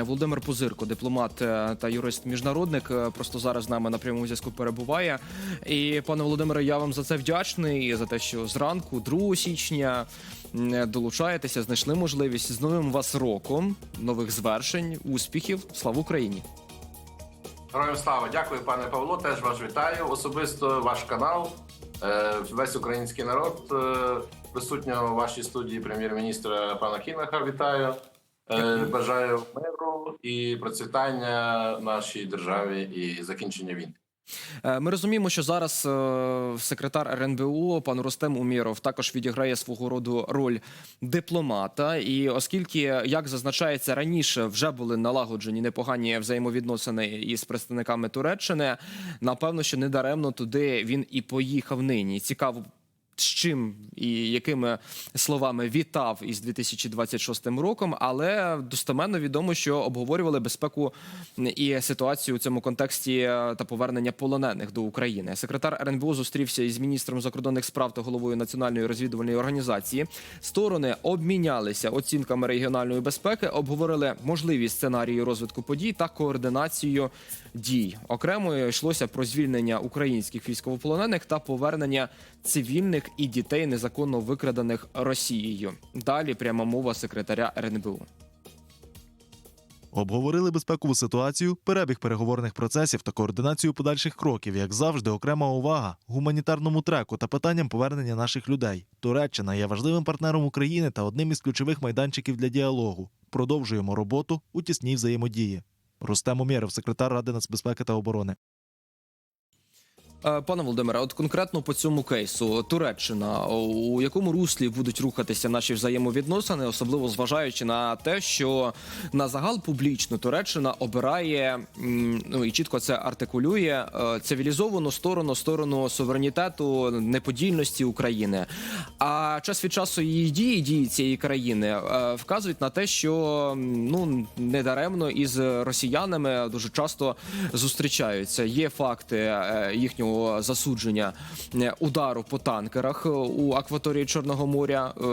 Володимир Пузирко, дипломат е, та юрист-міжнародник, е, просто зараз з нами на прямому зв'язку перебуває. І пане Володимире, я вам за це вдячний за те, що зранку, 2 січня, м, долучаєтеся, знайшли можливість з новим вас роком, нових звершень, успіхів. Слава Україні! Героям слава, дякую, пане Павло. Теж вас вітаю. Особисто ваш канал, е, весь український народ. е, Присутнього у вашій студії прем'єр-міністра пана Кінаха. Вітаю. Е, Бажаю миру і процвітання нашій державі і закінчення війни. Е, Ми розуміємо, що зараз е, секретар РНБО пан Ростем Уміров також відіграє свого роду роль дипломата. І оскільки, як зазначається раніше, вже були налагоджені непогані взаємовідносини із представниками Туреччини, напевно, що недаремно туди він і поїхав нині. Цікаво. З чим і якими словами вітав із 2026 роком, але достеменно відомо, що обговорювали безпеку і ситуацію у цьому контексті е, та повернення полонених до України. Секретар РНБО зустрівся із міністром закордонних справ та головою національної розвідувальної організації. Сторони обмінялися оцінками регіональної безпеки, обговорили можливі сценарії розвитку подій та координацію дій. Окремо йшлося про звільнення українських військовополонених та повернення цивільних і дітей незаконно викрадених Росією. Далі пряма мова секретаря РНБО. Обговорили безпекову ситуацію, перебіг переговорних процесів та координацію подальших кроків, як завжди, окрема увага гуманітарному треку та питанням повернення наших людей. Туреччина є важливим партнером України та одним із ключових майданчиків для діалогу. Продовжуємо роботу у тісній взаємодії. Рустем Умєров, секретар Ради нацбезпеки та оборони. Е, Пане Володимире, от конкретно по цьому кейсу Туреччина, у якому руслі будуть рухатися наші взаємовідносини, особливо зважаючи на те, що на загал публічно Туреччина обирає ну і чітко це артикулює е, цивілізовану сторону, сторону суверенітету, неподільності України. А час від часу її дії дії цієї країни е, вказують на те, що ну недаремно із росіянами дуже часто зустрічаються. Є факти е, засудження е, удару по танкерах е, у акваторії Чорного моря, е,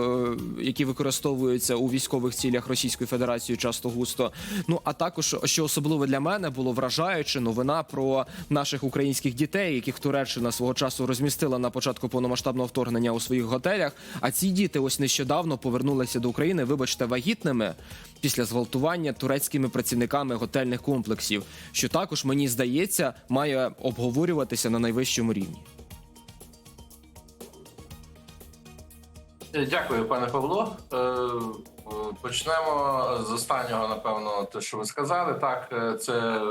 які використовуються у військових цілях Російської Федерації часто густо. Ну а також що особливо для мене було вражаюче новина про наших українських дітей, яких Туреччина свого часу розмістила на початку повномасштабного вторгнення у своїх готелях. А ці діти ось нещодавно повернулися до України, вибачте, вагітними після зґвалтування турецькими працівниками готельних комплексів, що також мені здається має обговорюватися на найвищому рівні. Дякую, пане Павло. Е, е, Почнемо з останнього, напевно, те, що ви сказали. Так, е, це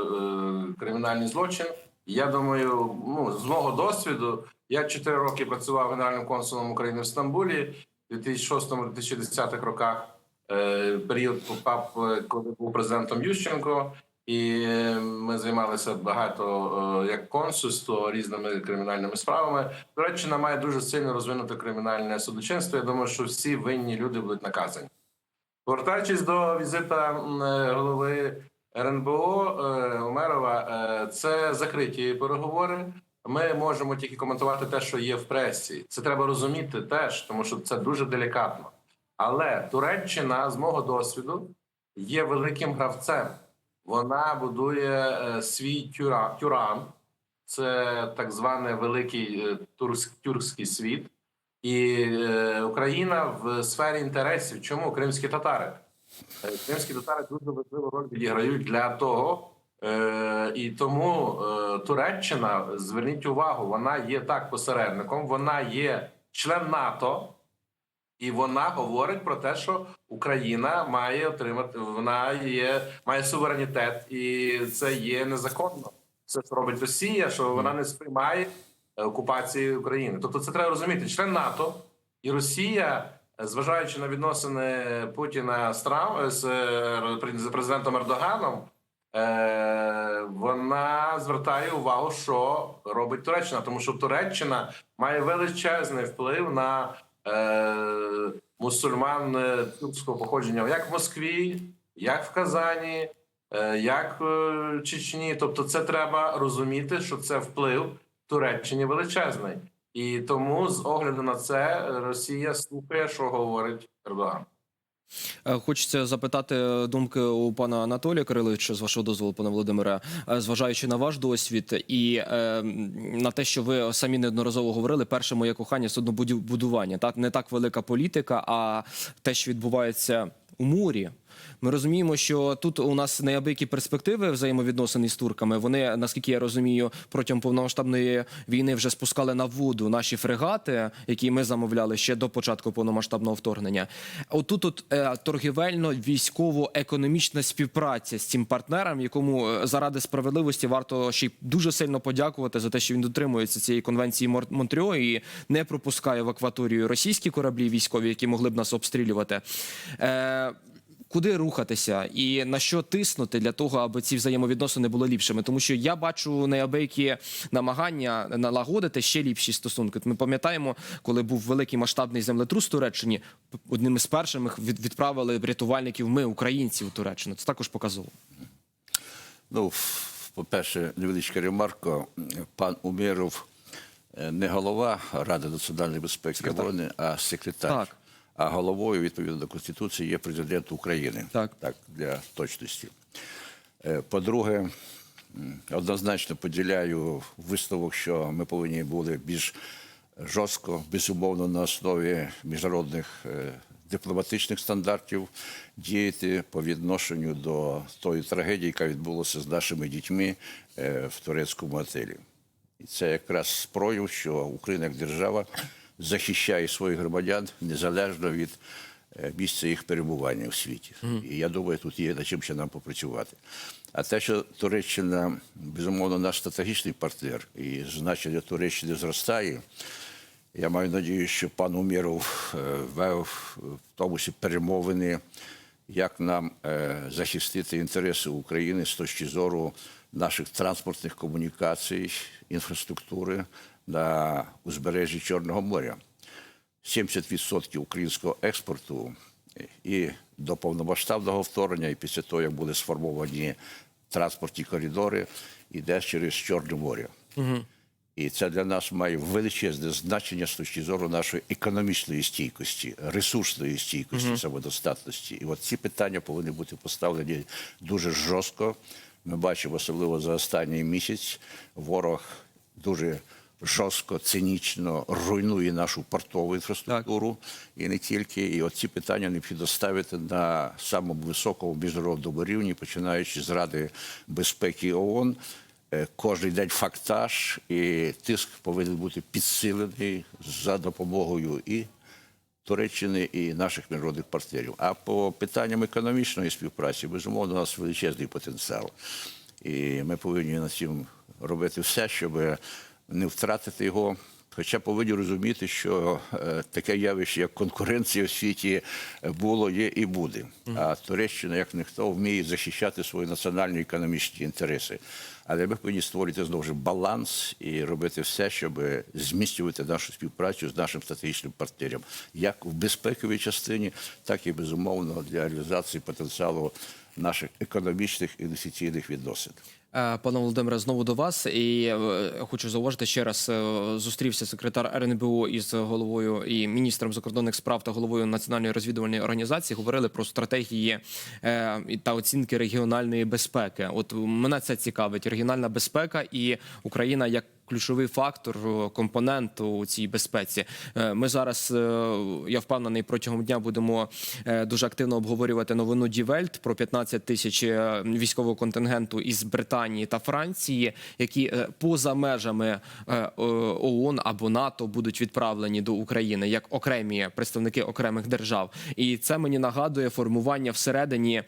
кримінальний злочин. Я думаю, ну з мого досвіду, я 4 роки працював генеральним консулом України в Стамбулі в 2006-2010 роках. Е, Період попав, е, коли був президентом Ющенко, і е, ми займалися багато як консульство різними кримінальними справами. Туреччина має дуже сильно розвинуте кримінальне судочинство. Я думаю, що всі винні люди будуть наказані. Повертаючись до візита голови РНБО Умерова, е, це закриті переговори. Ми можемо тільки коментувати те, що є в пресі. Це треба розуміти теж, тому що це дуже делікатно. Але Туреччина, з мого досвіду, є великим гравцем. Вона будує е, свій тюра, тюран, це так званий великий е, турс- тюркський світ. І е, Україна в сфері інтересів. Чому кримські татари? Кримські татари дуже важливу роль відіграють для того, і тому Туреччина, зверніть увагу, вона є так посередником, вона є член НАТО, і вона говорить про те, що Україна має отримати, вона є має суверенітет, і це є незаконно. Це що робить Росія, що вона не сприймає е, окупації України. Тобто, це треба розуміти. Член НАТО і Росія, е, зважаючи на відносини Путіна з Трам з е, президентом Ердоганом, вона звертає увагу, що робить Туреччина, тому що Туреччина має величезний вплив на мусульман е, тюркського походження, як в Москві, як в Казані, е, як в Чечні. Тобто, це треба розуміти, що це вплив Туреччині величезний. І тому, з огляду на це, Росія слухає, що говорить Ердоган. Е, Хочеться запитати думки у пана Анатолія Кириловича, з вашого дозволу, пане Володимире, Е, зважаючи на ваш досвід і е, на те, що ви самі неодноразово говорили, перше моє кохання суднобудування. Так не так велика політика, а те, що відбувається у морі. Ми розуміємо, що тут у нас неабиякі перспективи взаємовідносин із турками. Вони, наскільки я розумію, протягом повномасштабної війни вже спускали на воду наші фрегати, які ми замовляли ще до початку повномасштабного вторгнення. Отут от е, торгівельно-військово-економічна співпраця з цим партнером, якому е, заради справедливості варто ще й дуже сильно подякувати за те, що він дотримується цієї конвенції Монтрьо і не пропускає в акваторію російські кораблі військові, які могли б нас обстрілювати. Куди рухатися і на що тиснути для того, аби ці взаємовідносини були ліпшими? Тому що я бачу неабиякі намагання налагодити ще ліпші стосунки. Ми пам'ятаємо, коли був великий масштабний землетрус в Туреччині, одним із перших відправили рятувальників ми, українці, у Туреччину. Це також показово. Ну, по-перше, невеличка ремарка. Пан Умєров е, не голова Ради національної безпеки і оборони, а секретар. Так. А головою, відповідно до Конституції, є президент України. Так. так для точності. Е, По-друге, однозначно поділяю висновок, що ми повинні були більш жорстко, безумовно, на основі міжнародних е, дипломатичних стандартів діяти по відношенню до тої трагедії, яка відбулася з нашими дітьми е, в турецькому отелі. І це якраз прояв, що Україна як держава захищає своїх громадян незалежно від е, місця їх перебування в світі. І я думаю, тут є над чим ще нам попрацювати. А те, що Туреччина, безумовно, наш стратегічний партнер, і значення Туреччини зростає. Я маю надію, що пан Умєров е, вев в тому числі перемовини, як нам е, захистити інтереси України з точки зору наших транспортних комунікацій, інфраструктури на узбережжі Чорного моря. 70% українського експорту і до повномасштабного вторгнення, і після того, як були сформовані транспортні коридори, йде через Чорне море. І це для нас має величезне значення з точки зору нашої економічної стійкості, ресурсної стійкості, самодостатності. І от ці питання повинні бути поставлені дуже жорстко. Ми бачимо, особливо за останній місяць, ворог дуже жорстко, цинічно руйнує нашу портову інфраструктуру і не тільки. І от ці питання необхідно ставити на самому високому міжнародному рівні, починаючи з Ради безпеки ООН. Е, Кожний день фактаж, і тиск повинен бути підсилений за допомогою і Туреччини, і наших міжнародних партнерів. А по питанням економічної співпраці, безумовно, у нас величезний потенціал. І ми повинні над цим робити все, щоб не втратити його. Хоча повинні розуміти, що е, таке явище, як конкуренція в світі, е, було, є і буде. А Туреччина, як ніхто, вміє захищати свої національні економічні інтереси. Але ми повинні створити знову ж баланс і робити все, щоб зміцнювати нашу співпрацю з нашим стратегічним партнером, як в безпековій частині, так і безумовно для реалізації потенціалу наших економічних і інвестиційних відносин. Е, Пане Володимире, знову до вас. І е, хочу зауважити ще раз. е, Зустрівся секретар РНБО із головою і міністром закордонних справ та головою національної розвідувальної організації. Говорили про стратегії та оцінки регіональної безпеки. От мене це цікавить. Регіональна безпека і Україна як. Ключовий фактор, е, компонент у цій безпеці. Е, Ми зараз, е, я впевнений, протягом дня будемо дуже активно обговорювати новину Дівельт про 15 тисяч військового контингенту із Британії та Франції, які поза межами ООН або НАТО будуть відправлені до України як окремі представники окремих держав. І це мені нагадує формування всередині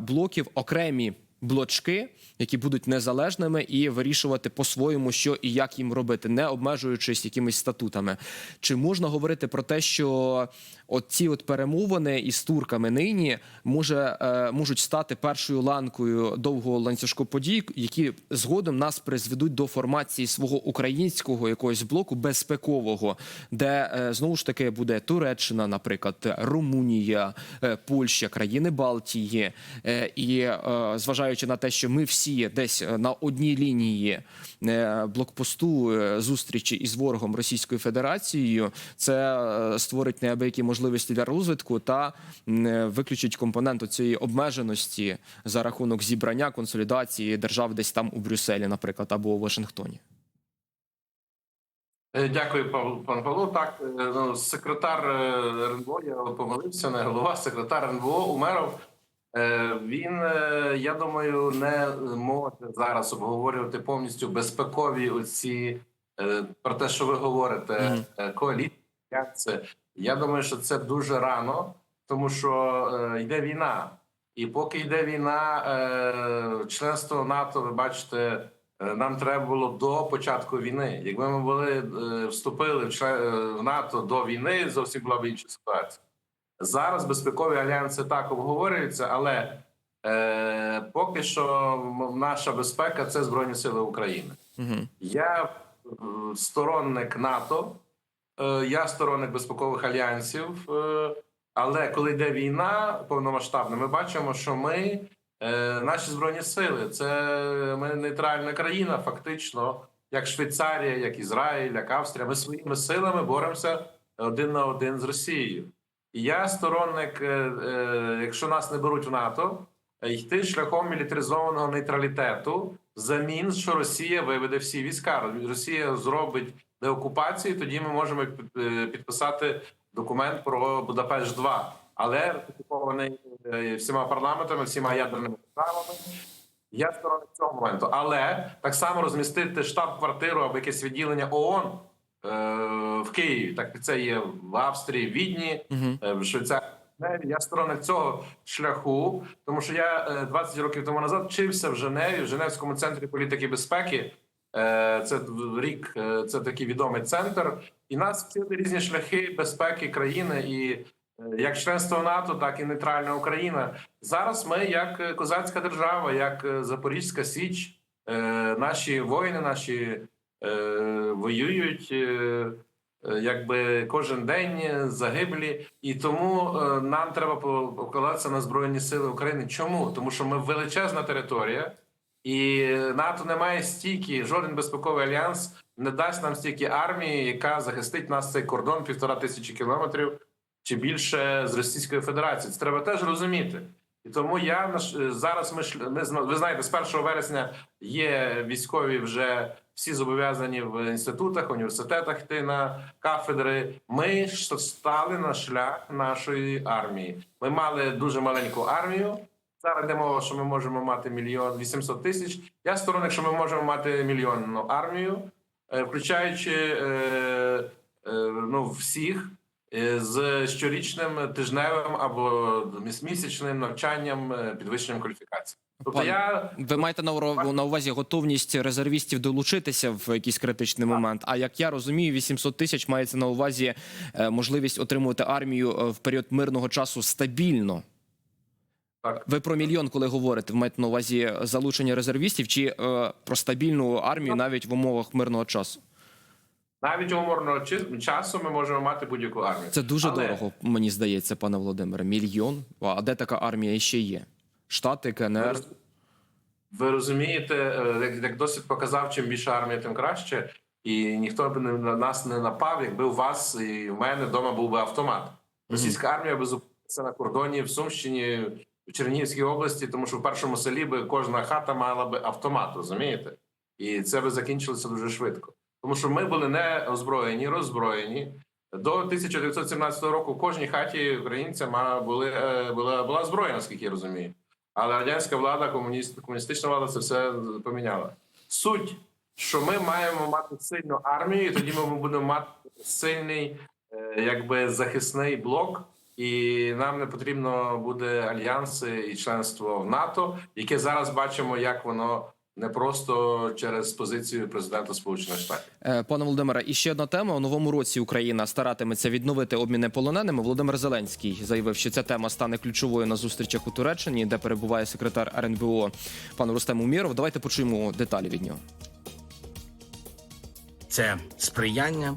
блоків окремі блочки, які будуть незалежними і вирішувати по-своєму, що і як їм робити, не обмежуючись якимись статутами. Чи можна говорити про те, що от ці от перемовини із турками нині може е, можуть стати першою ланкою довгого ланцюжку подій, які згодом нас призведуть до формації свого українського якогось блоку безпекового, де е, знову ж таки буде Туреччина, наприклад, Румунія, е, Польща, країни Балтії, і зважаючи на те, що ми всі десь на одній лінії блокпосту зустрічі із ворогом Російською Федерацією, це створить неабиякі можливості для розвитку та е, виключить компонент цієї обмеженості за рахунок зібрання консолідації держав десь там у Брюсселі, наприклад, або у Вашингтоні. Е, Дякую, пан Павло. Так, е, ну, секретар РНБО, я помилився, не голова, секретар РНБО Умеров. Він, я думаю, не може зараз обговорювати повністю безпекові оці про те, що ви говорите, коаліція. це. Я думаю, що це дуже рано, тому що е, йде війна. І поки йде війна, е, членство НАТО, ви бачите, Е, Нам треба було до початку війни. Якби ми були е, вступили в член е, в НАТО до війни, зовсім була б інша ситуація. Зараз безпекові альянси так обговорюються, але е, поки що наша безпека це Збройні Сили України. Угу. Я е, сторонник НАТО, я сторонник безпекових альянсів. е, Але коли йде війна повномасштабна, ми бачимо, що ми, е, наші збройні сили, це ми нейтральна країна, фактично, як Швейцарія, як Ізраїль, як Австрія. Ми своїми силами боремося один на один з Росією. І я сторонник, е, е, якщо нас не беруть в НАТО, е, йти шляхом мілітаризованого нейтралітету, замін, що Росія виведе всі війська. Росія зробить деокупацію, тоді ми можемо е, підписати документ про Будапешт 2 але ратифікований е, всіма парламентами, всіма ядерними державами. Я сторонник цього моменту. Але так само розмістити штаб-квартиру або якесь відділення ООН е, в Києві. Так це є в Австрії, в Відні, е, в Швейцарії. Я сторонник цього шляху, тому що я е, 20 років тому назад вчився в Женеві, в Женевському центрі політики безпеки. Е, Це рік, е, це такий відомий центр, і нас вчили різні шляхи безпеки країни, і е, як членство НАТО, так і нейтральна Україна. Зараз ми, як е, козацька держава, як е, Запорізька Січ, е, наші воїни, наші е, воюють. Е, е, Якби кожен день загиблі, і тому е, нам треба покладатися на збройні сили України. Чому? Тому що ми величезна територія, і НАТО не має стільки, жоден безпековий альянс не дасть нам стільки армії, яка захистить нас цей кордон півтора тисячі кілометрів чи більше з Російської Федерації. Це треба теж розуміти. І тому я наш- зараз ми ми ви знаєте, з 1 вересня є військові вже всі зобов'язані в інститутах, університетах йти на кафедри. Ми стали на шлях нашої армії. Ми мали дуже маленьку армію. Зараз йде мова, що ми можемо мати мільйон 800 тисяч. Я сторонник, що ми можемо мати мільйонну армію, е, включаючи е, е, ну, всіх е, з щорічним тижневим або міс- місячним навчанням, е, підвищенням кваліфікації. Тобто Пане- я Ви маєте на ура- на увазі готовність резервістів долучитися в якийсь критичний момент. А як я розумію, 800 тисяч мається на увазі е, можливість отримувати армію е, в період мирного часу стабільно. так Ви про мільйон, коли говорите, ви маєте на увазі залучення резервістів чи е, про стабільну армію навіть в умовах мирного часу? Навіть уморного часу ми можемо мати будь-яку армію. Це дуже Але- дорого, мені здається, пане Володимире. Мільйон. А де така армія ще є? Штати, КНР. Ви розумієте, е, як, як досвід показав, чим більше армія, тим краще. І ніхто б не, на нас не напав, якби у вас і в мене вдома був би автомат. Російська армія би зупинилася на кордоні в Сумщині, в Чернігівській області, тому що в першому селі би кожна хата мала би автомат, розумієте? І це би закінчилося дуже швидко. Тому що ми були не озброєні, роззброєні. До 1917 року в кожній хаті українця були, е, була, була зброя, наскільки я розумію. Але радянська влада, комуніст, комуністична влада це все поміняла. Суть, що ми маємо мати сильну армію, і тоді ми будемо мати сильний, е, якби захисний блок, і нам не потрібно буде альянси і членство в НАТО, яке зараз бачимо, як воно не просто через позицію президента Сполучених Штатів. Е, Пане Володимире, і ще одна тема. У новому році Україна старатиметься відновити обміни полоненими. Володимир Зеленський заявив, що ця тема стане ключовою на зустрічах у Туреччині, де перебуває секретар РНБО пан Рустем Умєров. Давайте почуємо деталі від нього. це сприяння,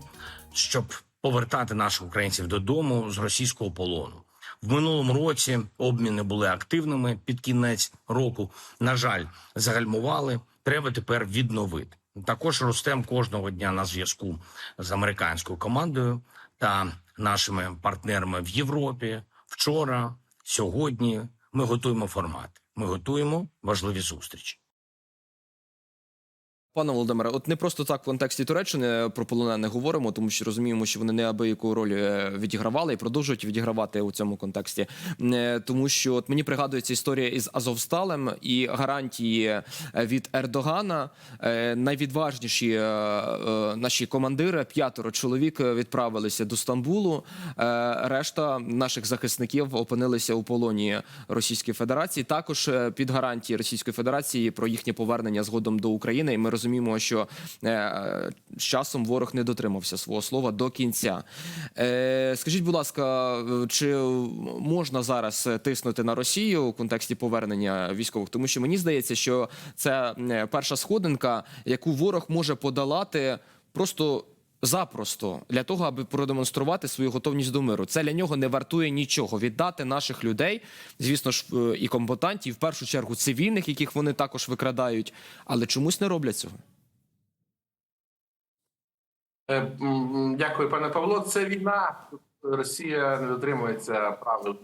щоб повертати наших українців додому з російського полону. В минулому році обміни були активними під кінець року. На жаль, загальмували. Треба тепер відновити. Також ростем кожного дня на зв'язку з американською командою та нашими партнерами в Європі. Вчора, сьогодні ми готуємо формат. Ми готуємо важливі зустрічі. Пане Володимире, от не просто так в контексті Туреччини про полонених говоримо, тому що розуміємо, що вони неабияку роль е, відігравали і продовжують відігравати у цьому контексті. Е, Тому що от мені пригадується історія із Азовсталем і гарантії е, від Ердогана. Найвідважніші наші командири, п'ятеро чоловік відправилися до Стамбулу. Решта наших захисників опинилися у полоні Російської Федерації. Також під гарантії Російської Федерації про їхнє повернення згодом до України. І ми розуміємо, що е, з часом ворог не дотримався свого слова до кінця. Е, Скажіть, будь ласка, чи можна зараз тиснути на Росію у контексті повернення військових? Тому що мені здається, що це е, перша сходинка, яку ворог може подолати просто. Запросто для того, аби продемонструвати свою готовність до миру, це для нього не вартує нічого. Віддати наших людей, звісно ж, е, і комбатантів, в першу чергу цивільних, яких вони також викрадають, але чомусь не роблять цього. Е, Дякую, пане Павло. Це війна. Росія не дотримується правил.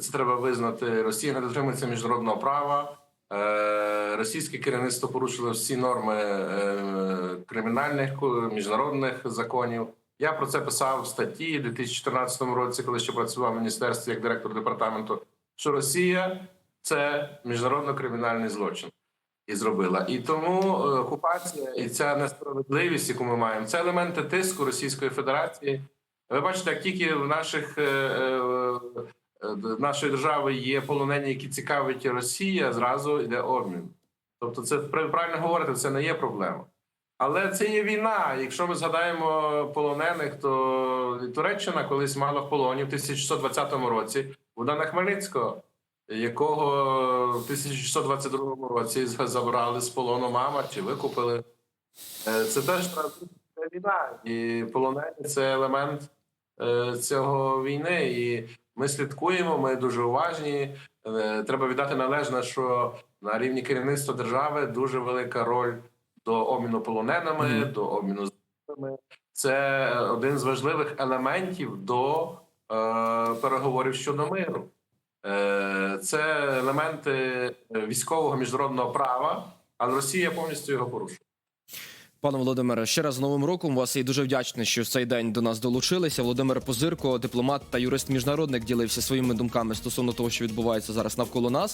Це треба визнати. Росія не дотримується міжнародного права. Е, Російське керівництво порушило всі норми е, кримінальних міжнародних законів. Я про це писав в статті у 2014 році, коли ще працював в міністерстві як директор департаменту. Що Росія це міжнародно-кримінальний злочин і зробила. І тому е, окупація і ця несправедливість, яку ми маємо, це елементи тиску Російської Федерації. Ви бачите, як тільки в наших е, е, е, нашої держави є полонені, які цікавить Росія, зразу йде обмін. Тобто, це ви правильно говорите, це не є проблема. Але це є війна. Якщо ми згадаємо полонених, то Туреччина колись мала в полоні в 1620 році Богдана Хмельницького, якого в 1622 році забрали з полону мама чи викупили. Е, Це теж війна, і полонені це елемент е, цього війни. І ми слідкуємо, ми дуже уважні. Е, Треба віддати належне, що на рівні керівництва держави дуже велика роль до обміну полоненими, Мгм. до обміну збройними. Це один з важливих елементів до е, переговорів щодо миру. Е, Це елементи військового міжнародного права, але Росія повністю його порушує. Пане Володимире, ще раз з Новим роком вас і дуже вдячний, що в цей день до нас долучилися. Володимир Позирко, дипломат та юрист міжнародник, ділився своїми думками стосовно того, що відбувається зараз навколо нас.